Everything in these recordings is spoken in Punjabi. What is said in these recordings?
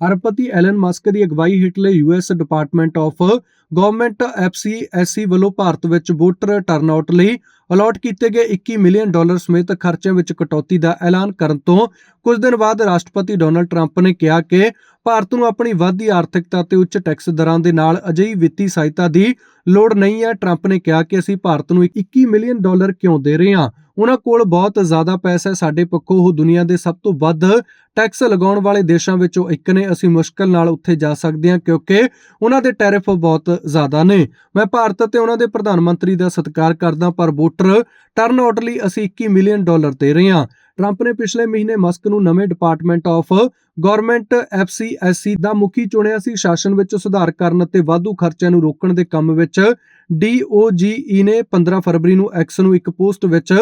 ਅਰਬਪਤੀ ਐਲਨ ਮਸਕ ਦੀ ਅਗਵਾਈ ਹੇਠਲੇ US department of government FCSC ਵੱਲੋਂ ਭਾਰਤ ਵਿੱਚ ਵੋਟਰ ਟਰਨਆਊਟ ਲਈ ਅਲਾਟ ਕੀਤੇ ਗਏ 21 ਮਿਲੀਅਨ ਡਾਲਰ ਸਮੇਤ ਖਰਚਿਆਂ ਵਿੱਚ ਕਟੌਤੀ ਦਾ ਐਲਾਨ ਕਰਨ ਤੋਂ ਕੁਝ ਦਿਨ ਬਾਅਦ ਰਾਸ਼ਟਰਪਤੀ ਡੋਨਲਡ ਟਰੰਪ ਨੇ ਕਿਹਾ ਕਿ ਭਾਰਤ ਨੂੰ ਆਪਣੀ ਵੱਧਦੀ ਆਰਥਿਕਤਾ ਤੇ ਉੱਚ ਟੈਕਸ ਦਰਾਂ ਦੇ ਨਾਲ ਅਜਿਹੀ ਵਿੱਤੀ ਸਹਾਇਤਾ ਦੀ ਲੋੜ ਨਹੀਂ ਹੈ। ਟਰੰਪ ਨੇ ਕਿਹਾ ਕਿ ਅਸੀਂ ਭਾਰਤ ਨੂੰ 21 ਮਿਲੀਅਨ ਡਾਲਰ ਕਿਉਂ ਦੇ ਰਹੇ ਹਾਂ? ਉਹਨਾਂ ਕੋਲ ਬਹੁਤ ਜ਼ਿਆਦਾ ਪੈਸਾ ਹੈ। ਸਾਡੇ ਪੱਖੋਂ ਉਹ ਦੁਨੀਆ ਦੇ ਸਭ ਤੋਂ ਵੱਧ ਟੈਕਸ ਲਗਾਉਣ ਵਾਲੇ ਦੇਸ਼ਾਂ ਵਿੱਚੋਂ ਇੱਕ ਨੇ। ਅਸੀਂ ਮੁਸ਼ਕਲ ਨਾਲ ਉੱਥੇ ਜਾ ਸਕਦੇ ਹਾਂ ਕਿਉਂਕਿ ਉਹਨਾਂ ਦੇ ਟੈਰਿਫ ਬਹੁਤ ਜ਼ਿਆਦਾ ਨੇ। ਮੈਂ ਭਾਰਤ ਅਤੇ ਉਹਨਾਂ ਦੇ ਪ੍ਰਧਾਨ ਮੰਤਰੀ ਦਾ ਸਤਿਕਾਰ ਕਰਦਾ ਪਰ ਵੋਟਰ ਟਰਨਆਊਟ ਲਈ ਅਸੀਂ 21 ਮਿਲੀਅਨ ਡਾਲਰ ਦੇ ਰਹੇ ਹਾਂ। ਟਰੰਪ ਨੇ ਪਿਛਲੇ ਮਹੀਨੇ ਮਸਕ ਨੂੰ ਨਵੇਂ ਡਿਪਾਰਟਮੈਂਟ ਆਫ ਗਵਰਨਮੈਂਟ ਐਫਸੀਐਸਸੀ ਦਾ ਮੁਖੀ ਚੁਣਿਆ ਸੀ ਸ਼ਾਸਨ ਵਿੱਚ ਸੁਧਾਰ ਕਰਨ ਅਤੇ ਵਾਧੂ ਖਰਚਿਆਂ ਨੂੰ ਰੋਕਣ ਦੇ ਕੰਮ ਵਿੱਚ। ਡੀਓਜੀਈ ਨੇ 15 ਫਰਵਰੀ ਨੂੰ ਐਕਸ ਨੂੰ ਇੱਕ ਪੋਸਟ ਵਿੱਚ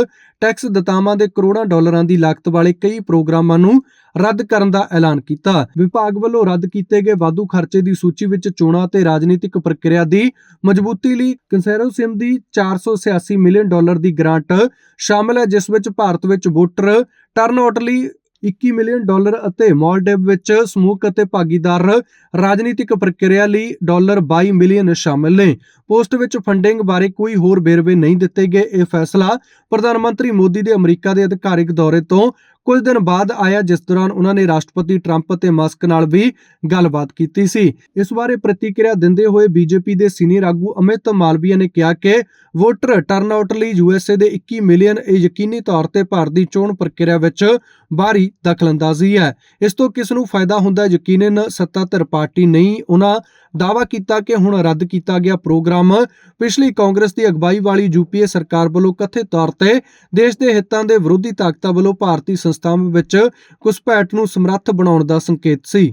ਟੈਕਸ ਦਤਾਵਾਂ ਦੇ ਕਰੋੜਾਂ ਡਾਲਰਾਂ ਦੀ ਲਾਗਤ ਵਾਲੇ ਕਈ ਪ੍ਰੋਗਰਾਮਾਂ ਨੂੰ ਰੱਦ ਕਰਨ ਦਾ ਐਲਾਨ ਕੀਤਾ। ਵਿਭਾਗ ਵੱਲੋਂ ਰੱਦ ਕੀਤੇ ਗਏ ਵਾਧੂ ਖਰਚੇ ਦੀ ਸੂਚੀ ਵਿੱਚ ਚੋਣਾਂ ਅਤੇ ਰਾਜਨੀਤਿਕ ਪ੍ਰਕਿਰਿਆ ਦੀ ਮਜ਼ਬੂਤੀ ਲਈ ਕੰਸਰਵੇਟਿਵ ਦੀ 486 ਮਿਲੀਅਨ ਡਾਲਰ ਦੀ ਗ੍ਰਾਂਟ ਸ਼ਾਮਲ ਹੈ, ਜਿਸ ਵਿੱਚ ਭਾਰਤ ਵਿੱਚ ਵੋਟਰ ਟਰਨਆਊਟ ਲਈ 21 ਮਿਲੀਅਨ ਡਾਲਰ ਅਤੇ ਮਾਲਦੀਵ ਵਿੱਚ ਸਮੂਹਕ ਅਤੇ ਭਾਗੀਦਾਰ ਰਾਜਨੀਤਿਕ ਪ੍ਰਕਿਰਿਆ ਲਈ ਡਾਲਰ 22 ਮਿਲੀਅਨ ਸ਼ਾਮਲ ਨੇ। ਪੋਸਟ ਵਿੱਚ ਫੰਡਿੰਗ ਬਾਰੇ ਕੋਈ ਹੋਰ ਵੇਰਵੇ ਨਹੀਂ ਦਿੱਤੇ ਗਏ। ਇਹ ਫੈਸਲਾ ਪ੍ਰਧਾਨ ਮੰਤਰੀ ਮੋਦੀ ਦੇ ਅਮਰੀਕਾ ਦੇ ਅਧਿਕਾਰਿਕ ਦੌਰੇ ਤੋਂ ਕੁਝ ਦਿਨ ਬਾਅਦ ਆਇਆ, ਜਿਸ ਦੌਰਾਨ ਉਹਨਾਂ ਨੇ ਰਾਸ਼ਟਰਪਤੀ ਟਰੰਪ ਅਤੇ ਮਸਕ ਨਾਲ ਵੀ ਗੱਲਬਾਤ ਕੀਤੀ ਸੀ। ਇਸ ਬਾਰੇ ਪ੍ਰਤੀਕਿਰਿਆ ਦਿੰਦੇ ਹੋਏ ਬੀਜੇਪੀ ਦੇ ਸੀਨੀਅਰ ਆਗੂ ਅਮਿਤ ਮਾਲਵੀਆ ਨੇ ਕਿਹਾ ਕਿ ਵੋਟਰ ਟਰਨਆਊਟ ਲਈ ਯੂਐਸਏ ਦੇ 21 ਮਿਲੀਅਨ ਇਹ ਯਕੀਨੀ ਤੌਰ ਤੇ ਭਾਰਤ ਦੀ ਚੋਣ ਪ੍ਰਕਿਰਿਆ ਵਿੱਚ ਬਾਹਰੀ ਦਖਲਅੰਦਾਜ਼ੀ ਹੈ। ਇਸ ਤੋਂ ਕਿਸ ਨੂੰ ਫਾਇਦਾ ਹੁੰਦਾ ਹੈ ਯਕੀਨਨ ਸੱਤਾਧਰ ਪਾਰਟੀ ਨਹੀਂ। ਉਹਨਾਂ ਦਾਅਵਾ ਕੀਤਾ ਕਿ ਹੁਣ ਰੱਦ ਕੀਤਾ ਗਿਆ ਪ੍ਰੋਗਰਾਮ ਕੰਮ ਪਿਛਲੀ ਕਾਂਗਰਸ ਦੀ ਅਗਵਾਈ ਵਾਲੀ ਯੂਪੀਏ ਸਰਕਾਰ ਵੱਲੋਂ ਕਥਿਤ ਤੌਰ ਤੇ ਦੇਸ਼ ਦੇ ਹਿੱਤਾਂ ਦੇ ਵਿਰੋਧੀ ਤਾਕਤਾਂ ਵੱਲੋਂ ਭਾਰਤੀ ਸੰਸਥਾਵਾਂ ਵਿੱਚ ਘੁਸਪੈਠ ਨੂੰ ਸਮਰੱਥ ਬਣਾਉਣ ਦਾ ਸੰਕੇਤ ਸੀ।